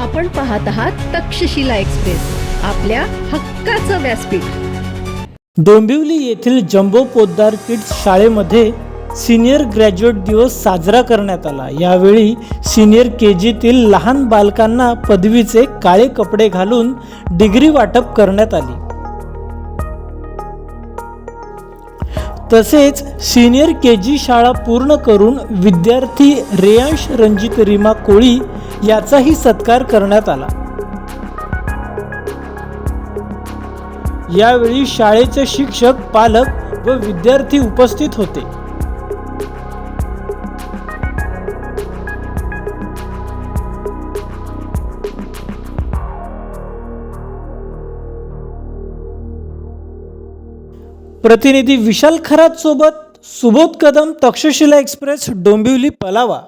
आपण पाहत आहात तक्षशिला एक्सप्रेस आपल्या हक्काचं व्यासपीठ. डोंबिवली येथील जम्बो पोद्दार किड्स शाळेमध्ये सिनियर ग्रॅज्युएट दिवस साजरा करण्यात आला. यावेळी सिनियर के जीतील लहान बालकांना पदवीचे काळे कपडे घालून डिग्री वाटप करण्यात आली. तसेच सिनियर के जी शाळा पूर्ण करून विद्यार्थी रेयांश रणजित रिमा कोळी याचाही सत्कार करण्यात आला. यावेळी शाळेचे शिक्षक पालक व विद्यार्थी उपस्थित होते. प्रतिनिधी विशाल खरात सोबत सुबोध कदम तक्षशिला एक्सप्रेस डोंबिवली पलावा.